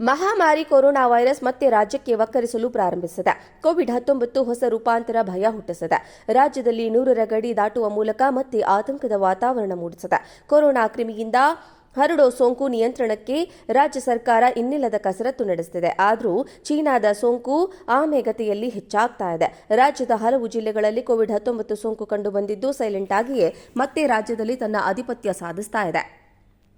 ಮಹಾಮಾರಿ corona virus ಮತ್ತೆ ರಾಜ್ಯಕ್ಕೆ ವಕ್ಕರಿಸಲು ಪ್ರಾರಂಭಿಸಿದೆ. ಕೋವಿಡ್ ಹತ್ತೊಂಬತ್ತು ಹೊಸ ರೂಪಾಂತರ ಭಯ ಹುಟ್ಟಿಸಿದೆ. ರಾಜ್ಯದಲ್ಲಿ ನೂರರ ಗಡಿ ದಾಟುವ ಮೂಲಕ ಮತ್ತೆ ಆತಂಕದ ವಾತಾವರಣ ಮೂಡಿಸಿದೆ. ಕೊರೋನಾ ಕ್ರಿಮಿಯಿಂದ ಹರಡೋ ಸೋಂಕು ನಿಯಂತ್ರಣಕ್ಕೆ ರಾಜ್ಯ ಸರ್ಕಾರ ಇನ್ನಿಲ್ಲದ ಕಸರತ್ತು ನಡೆಸುತ್ತಿದೆ ಆದರೂ ಚೀನಾದ ಸೋಂಕು ಆಮೇಗತೆಯಲ್ಲಿ ಹೆಚ್ಚಾಗ್ತಾ ಇದೆ. ರಾಜ್ಯದ ಹಲವು ಜಿಲ್ಲೆಗಳಲ್ಲಿ ಕೋವಿಡ್ ಹತ್ತೊಂಬತ್ತು ಸೋಂಕು ಕಂಡುಬಂದಿದ್ದು, ಸೈಲೆಂಟ್ ಆಗಿಯೇ ಮತ್ತೆ ರಾಜ್ಯದಲ್ಲಿ ತನ್ನ ಆಧಿಪತ್ಯ ಸಾಧಿಸ್ತಾ ಇದೆ.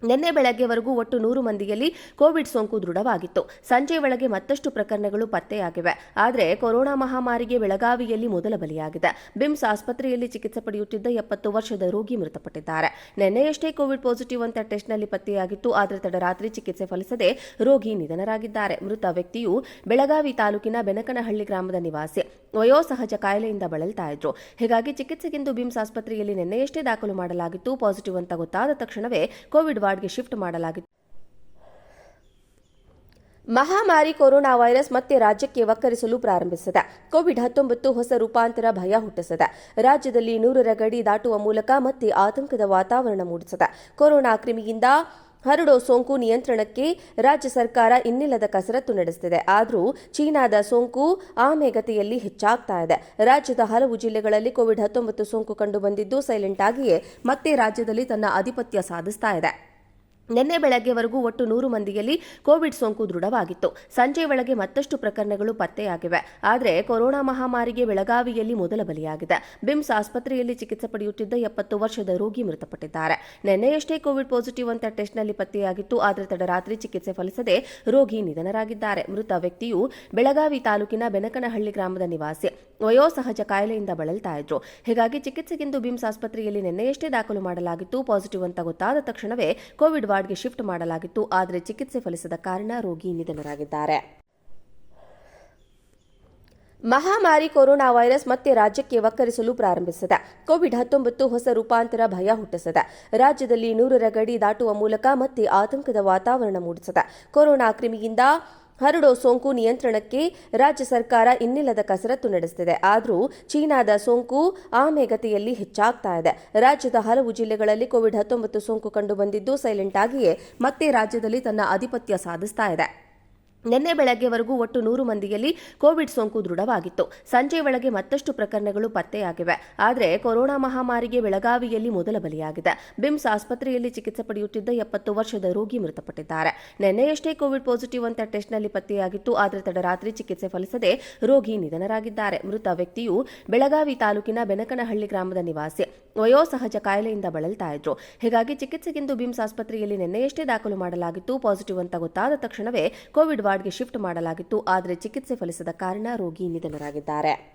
ನಿನ್ನೆ ಬೆಳಗ್ಗೆವರೆಗೂ ಒಟ್ಟು ನೂರು ಮಂದಿಯಲ್ಲಿ ಕೋವಿಡ್ ಸೋಂಕು ದೃಢವಾಗಿತ್ತು. ಸಂಜೆ ಒಳಗೆ ಮತ್ತಷ್ಟು ಪ್ರಕರಣಗಳು ಪತ್ತೆಯಾಗಿವೆ. ಆದರೆ ಕೊರೋನಾ ಮಹಾಮಾರಿಗೆ ಬೆಳಗಾವಿಯಲ್ಲಿ ಮೊದಲ ಬಲಿಯಾಗಿದೆ. ಬಿಮ್ಸ್ ಆಸ್ಪತ್ರೆಯಲ್ಲಿ ಚಿಕಿತ್ಸೆ ಪಡೆಯುತ್ತಿದ್ದ ಎಪ್ಪತ್ತು ವರ್ಷದ ರೋಗಿ ಮೃತಪಟ್ಟಿದ್ದಾರೆ. ನಿನ್ನೆಯಷ್ಟೇ ಕೋವಿಡ್ ಪಾಸಿಟಿವ್ ಅಂತ ಟೆಸ್ಟ್ನಲ್ಲಿ ಪತ್ತೆಯಾಗಿತ್ತು. ಆದರೆ ತಡರಾತ್ರಿ ಚಿಕಿತ್ಸೆ ಫಲಿಸದೆ ರೋಗಿ ನಿಧನರಾಗಿದ್ದಾರೆ. ಮೃತ ವ್ಯಕ್ತಿಯು ಬೆಳಗಾವಿ ತಾಲೂಕಿನ ಬೆನಕನಹಳ್ಳಿ ಗ್ರಾಮದ ನಿವಾಸಿ. ವಯೋಸಹಜ ಕಾಯಿಲೆಯಿಂದ ಬಳಲ್ತಾ ಇದ್ರು ಹೀಗಾಗಿ ಚಿಕಿತ್ಸೆಗೆಂದು ಬಿಮ್ಸ್ ಆಸ್ಪತ್ರೆಯಲ್ಲಿ ನಿನ್ನೆಯಷ್ಟೇ ದಾಖಲು ಮಾಡಲಾಗಿತ್ತು. ಪಾಸಿಟಿವ್ ಅಂತ ಗೊತ್ತಾದ ತಕ್ಷಣವೇ ಕೋವಿಡ್ ವಾರ್ಡ್ಗೆ ಶಿಫ್ಟ್ ಮಾಡಲಾಗಿತ್ತು. ಮಹಾಮಾರಿ ಕೊರೋನಾ ವೈರಸ್ ಮತ್ತೆ ರಾಜ್ಯಕ್ಕೆ ಒಕ್ಕರಿಸಲು ಪ್ರಾರಂಭಿಸಿದೆ. ಕೋವಿಡ್ ಹತ್ತೊಂಬತ್ತು ಹೊಸ ರೂಪಾಂತರ ಭಯ ಹುಟ್ಟಿಸಿದೆ. ರಾಜ್ಯದಲ್ಲಿ ನೂರರ ಗಡಿ ದಾಟುವ ಮೂಲಕ ಮತ್ತೆ ಆತಂಕದ ವಾತಾವರಣ ಮೂಡಿಸಿದೆ. ಕೊರೋನಾ ಕ್ರಿಮಿಯಿಂದ ಹರಡೋ ಸೋಂಕು ನಿಯಂತ್ರಣಕ್ಕೆ ರಾಜ್ಯ ಸರ್ಕಾರ ಇನ್ನಿಲ್ಲದ ಕಸರತ್ತು ನಡೆಸುತ್ತಿದೆ ಆದರೂ ಚೀನಾದ ಸೋಂಕು ಆಮೆಗತಿಯಲ್ಲಿ ಹೆಚ್ಚಾಗ್ತಾ ಇದೆ. ರಾಜ್ಯದ ಹಲವು ಜಿಲ್ಲೆಗಳಲ್ಲಿ ಕೋವಿಡ್ ಹತ್ತೊಂಬತ್ತು ಸೋಂಕು ಕಂಡುಬಂದಿದ್ದು ಸೈಲೆಂಟ್ ಆಗಿಯೇ ಮತ್ತೆ ರಾಜ್ಯದಲ್ಲಿ ತನ್ನ ಆಧಿಪತ್ಯ ಸಾಧಿಸ್ತಾ ಇದೆ. ನಿನ್ನೆ ಬೆಳಗ್ಗೆವರೆಗೂ ಒಟ್ಟು ನೂರು ಮಂದಿಯಲ್ಲಿ ಕೋವಿಡ್ ಸೋಂಕು ದೃಢವಾಗಿತ್ತು. ಸಂಜೆ ಒಳಗೆ ಮತ್ತಷ್ಟು ಪ್ರಕರಣಗಳು ಪತ್ತೆಯಾಗಿವೆ. ಆದರೆ ಕೊರೋನಾ ಮಹಾಮಾರಿಗೆ ಬೆಳಗಾವಿಯಲ್ಲಿ ಮೊದಲ ಬಲಿಯಾಗಿದೆ. ಬಿಮ್ಸ್ ಆಸ್ಪತ್ರೆಯಲ್ಲಿ ಚಿಕಿತ್ಸೆ ಪಡೆಯುತ್ತಿದ್ದ ಎಪ್ಪತ್ತು ವರ್ಷದ ರೋಗಿ ಮೃತಪಟ್ಟಿದ್ದಾರೆ. ನಿನ್ನೆಯಷ್ಟೇ ಕೋವಿಡ್ ಪಾಸಿಟಿವ್ ಅಂತ ಟೆಸ್ಟ್ನಲ್ಲಿ ಪತ್ತೆಯಾಗಿತ್ತು. ಆದರೆ ತಡರಾತ್ರಿ ಚಿಕಿತ್ಸೆ ಫಲಿಸದೆ ರೋಗಿ ನಿಧನರಾಗಿದ್ದಾರೆ. ಮೃತ ವ್ಯಕ್ತಿಯು ಬೆಳಗಾವಿ ತಾಲೂಕಿನ ಬೆನಕನಹಳ್ಳಿ ಗ್ರಾಮದ ನಿವಾಸಿ. ವಯೋಸಹಜ ಕಾಯಿಲೆಯಿಂದ ಬಳಲ್ತಾ ಇದ್ರು. ಹೀಗಾಗಿ ಚಿಕಿತ್ಸೆಗೆಂದು ಬಿಮ್ಸ್ ಆಸ್ಪತ್ರೆಯಲ್ಲಿ ನಿನ್ನೆಯಷ್ಟೇ ದಾಖಲು ಮಾಡಲಾಗಿತ್ತು. ಪಾಸಿಟಿವ್ ಅಂತ ಗೊತ್ತಾದ ತಕ್ಷಣವೇ ಕೋವಿಡ್ ವಾರ್ಡ್ಗೆ ಶಿಫ್ಟ್ ಮಾಡಲಾಗಿತ್ತು, ಆದರೆ ಚಿಕಿತ್ಸೆ ಫಲಿಸದ ಕಾರಣ ರೋಗಿ ನಿಧನರಾಗಿದ್ದಾರೆ. ಮಹಾಮಾರಿ ಕೊರೋನಾ ವೈರಸ್ ಮತ್ತೆ ರಾಜ್ಯಕ್ಕೆ ವಕ್ಕರಿಸಲು ಪ್ರಾರಂಭಿಸಿದೆ. ಕೋವಿಡ್ ಹತ್ತೊಂಬತ್ತು ಹೊಸ ರೂಪಾಂತರ ಭಯ ಹುಟ್ಟಿಸಿದೆ. ರಾಜ್ಯದಲ್ಲಿ ನೂರರ ಗಡಿ ದಾಟುವ ಮೂಲಕ ಮತ್ತೆ ಆತಂಕದ ವಾತಾವರಣ ಮೂಡಿಸಿದೆ. ಕೊರೋನಾ ಕ್ರಿಮಿಯಿಂದ ಹರಡೋ ಸೋಂಕು ನಿಯಂತ್ರಣಕ್ಕೆ ರಾಜ್ಯ ಸರ್ಕಾರ ಇನ್ನಿಲ್ಲದ ಕಸರತ್ತು ನಡೆಸುತ್ತಿದೆ ಆದರೂ ಚೀನಾದ ಸೋಂಕು ಆಮೆಗತಿಯಲ್ಲಿ ಹೆಚ್ಚಾಗ್ತಾ ಇದೆ. ರಾಜ್ಯದ ಹಲವು ಜಿಲ್ಲೆಗಳಲ್ಲಿ ಕೋವಿಡ್ ಹತ್ತೊಂಬತ್ತು ಸೋಂಕು ಕಂಡುಬಂದಿದ್ದು, ಸೈಲೆಂಟ್ ಆಗಿಯೇ ಮತ್ತೆ ರಾಜ್ಯದಲ್ಲಿ ತನ್ನ ಆಧಿಪತ್ಯ ಸಾಧಿಸ್ತಾ ಇದೆ. ನಿನ್ನೆ ಬೆಳಗ್ಗೆವರೆಗೂ ಒಟ್ಟು ನೂರು ಮಂದಿಯಲ್ಲಿ ಕೋವಿಡ್ ಸೋಂಕು ದೃಢವಾಗಿತ್ತು. ಸಂಜೆ ಒಳಗೆ ಮತ್ತಷ್ಟು ಪ್ರಕರಣಗಳು ಪತ್ತೆಯಾಗಿವೆ. ಆದರೆ ಕೊರೋನಾ ಮಹಾಮಾರಿಗೆ ಬೆಳಗಾವಿಯಲ್ಲಿ ಮೊದಲ ಬಲಿಯಾಗಿದೆ. ಬಿಮ್ಸ್ ಆಸ್ಪತ್ರೆಯಲ್ಲಿ ಚಿಕಿತ್ಸೆ ಪಡೆಯುತ್ತಿದ್ದ ಎಪ್ಪತ್ತು ವರ್ಷದ ರೋಗಿ ಮೃತಪಟ್ಟಿದ್ದಾರೆ. ನಿನ್ನೆಯಷ್ಟೇ ಕೋವಿಡ್ ಪಾಸಿಟಿವ್ ಅಂತ ಟೆಸ್ಟ್ನಲ್ಲಿ ಪತ್ತೆಯಾಗಿತ್ತು. ಆದರೆ ತಡರಾತ್ರಿ ಚಿಕಿತ್ಸೆ ಫಲಿಸದೆ ರೋಗಿ ನಿಧನರಾಗಿದ್ದಾರೆ. ಮೃತ ವ್ಯಕ್ತಿಯು ಬೆಳಗಾವಿ ತಾಲೂಕಿನ ಬೆನಕನಹಳ್ಳಿ ಗ್ರಾಮದ ನಿವಾಸಿ. ವಯೋಸಹಜ ಕಾಯಿಲೆಯಿಂದ ಬಳಲ್ತಾ ಇದ್ರು. ಹೀಗಾಗಿ ಚಿಕಿತ್ಸೆಗೆಂದು ಬಿಮ್ಸ್ ಆಸ್ಪತ್ರೆಯಲ್ಲಿ ನಿನ್ನೆಯಷ್ಟೇ ದಾಖಲು ಮಾಡಲಾಗಿತ್ತು. ಪಾಸಿಟಿವ್ ಅಂತ ಗೊತ್ತಾದ ತಕ್ಷಣವೇ ಕೋವಿಡ್ ವಾರ್ಡ್ಗೆ ಶಿಫ್ಟ್ ಮಾಡಲಾಗಿತ್ತು ಆದರೆ ಚಿಕಿತ್ಸೆ ಫಲಿಸದ ಕಾರಣ ರೋಗಿ ನಿಧನರಾಗಿದ್ದಾರೆ.